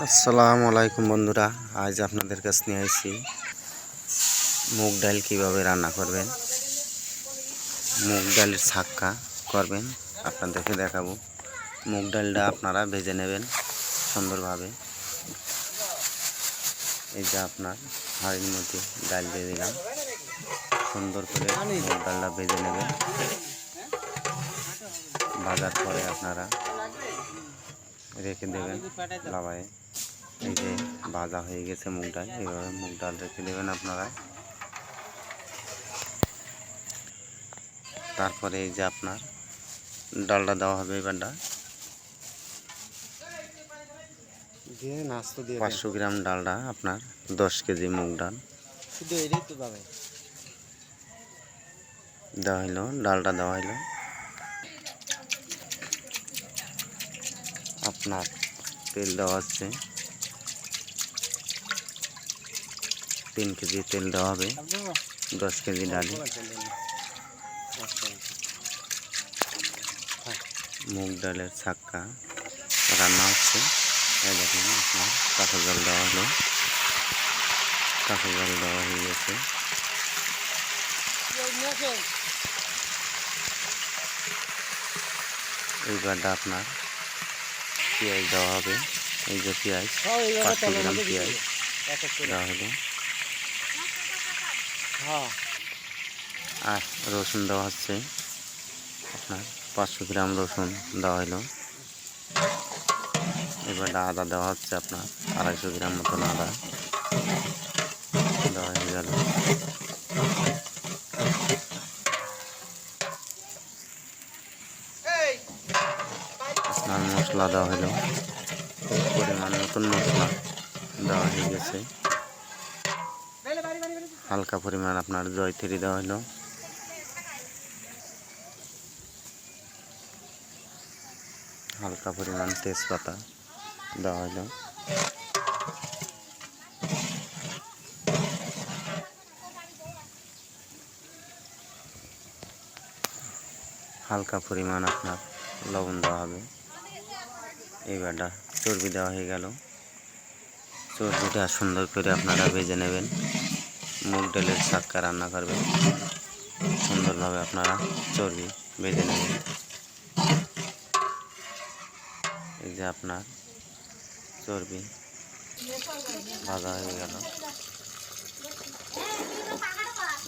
আসসালামু আলাইকুম বন্ধুরা, আজ আপনাদের কাছে নিয়ে আসছি মুগ ডাল কীভাবে রান্না করবেন, মুগ ডালের ছাক্কা করবেন, আপনাদেরকে দেখাবো। মুগ ডালটা আপনারা ভেজে নেবেন সুন্দরভাবে। এই যে আপনার হাঁড়ির মধ্যে ডাল দিয়ে দিলাম, সুন্দর করে মুগ ডালটা ভেজে নেবেন। ভাজার পরে আপনারা রেখে দেবেন। লাভায়। এই যে ভাজা হয়ে গেছে মুগ ডাল এইভাবে মুগ ডাল রেখে দেবেন আপনারা। তারপরে এই যে আপনার ডালটা দেওয়া হবে এবারটা। পাঁচশো গ্রাম ডালটা আপনার দশ কেজি মুগ ডাল দেওয়া হইল ডালটা দেওয়া হইল। আপনার তেল দেওয়া হচ্ছে তিন কেজি তেল দেওয়া হবে দশ কেজি ডালি মুগ ডালের ছাক্কা রান্না হচ্ছে এই দেখেন আপনার কাঁচা জল দেওয়া হলো কাঁচা জল দেওয়া হয়ে গেছে এইবারটা আপনার পেঁয়াজ দেওয়া হবে এই যে পেঁয়াজ পাঁচশো গ্রাম পেঁয়াজ দেওয়া হলো। হ্যাঁ। আর রসুন দেওয়া হচ্ছে আপনার পাঁচশো গ্রাম রসুন দেওয়া হলো। এবার আদা দেওয়া হচ্ছে আপনার আড়াইশো গ্রাম মতন আদা দেওয়া হয়ে গেল আপনার মশলা দেওয়া হলো। পরিমাণ মতন মশলা দেওয়া হয়ে গেছে। হালকা পরিমাণ আপনার জয়থিরি দেওয়া হলো। হালকা পরিমাণ তেজপাতা দেওয়া হলো। হালকা পরিমাণ আপনার লবণ দেওয়া হবে। এইবারটা চর্বি দেওয়া হয়ে গেল। চর্বিটা সুন্দর করে আপনারা ভেজে নেবেন। মুগ ডালের ছাক্কা রান্না করবেন। সুন্দরভাবে আপনারা চর্বি ভেজে নেবেন। এই যে আপনার চর্বি ভাজা হয়ে গেল।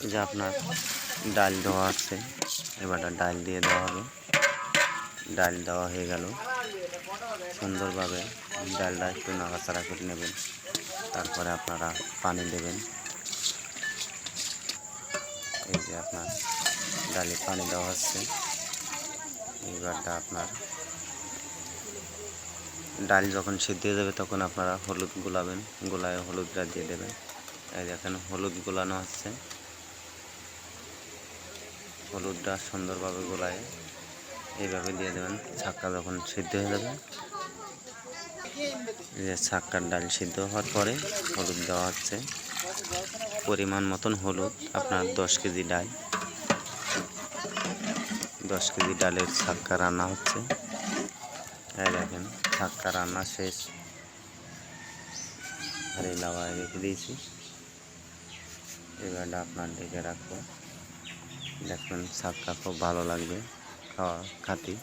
এই যে আপনার ডাল দেওয়া আছে। এবারটা ডাল দিয়ে দেওয়া হবে। ডাল দেওয়া হয়ে গেল। সুন্দরভাবে ডালটা একটু নাড়াচাড়া করে নেবেন। তারপরে আপনারা পানি দেবেন। এই যে আপনার ডালে পানি দেওয়া হচ্ছে। এইবারটা আপনার ডাল যখন সিদ্ধ হয়ে যাবে তখন আপনারা হলুদ গোলাবেন, গোলায় হলুদটা দিয়ে দেবেন। এই দেখেন, হলুদ গোলানো হচ্ছে। হলুদটা সুন্দরভাবে গোলায় এইভাবে দিয়ে দেবেন। ছাক্কা যখন সিদ্ধ হয়ে যাবে যে ছাক্কার ডাল সিদ্ধ হওয়ার পরে হলুদ দেওয়া হচ্ছে। পরিমাণ মতন হলুদ, আপনার দশ কেজি ডাল। দশ কেজি ডালের ছাক্কা রান্না হচ্ছে। এই দেখেন, ছাক্কা রান্না শেষ। আর এই লাভায় রেখে দিয়েছি। এবারটা আপনার ডেকে রাখব। দেখবেন ছাক্কা খুব ভালো লাগবে। খাওয়া খাতি।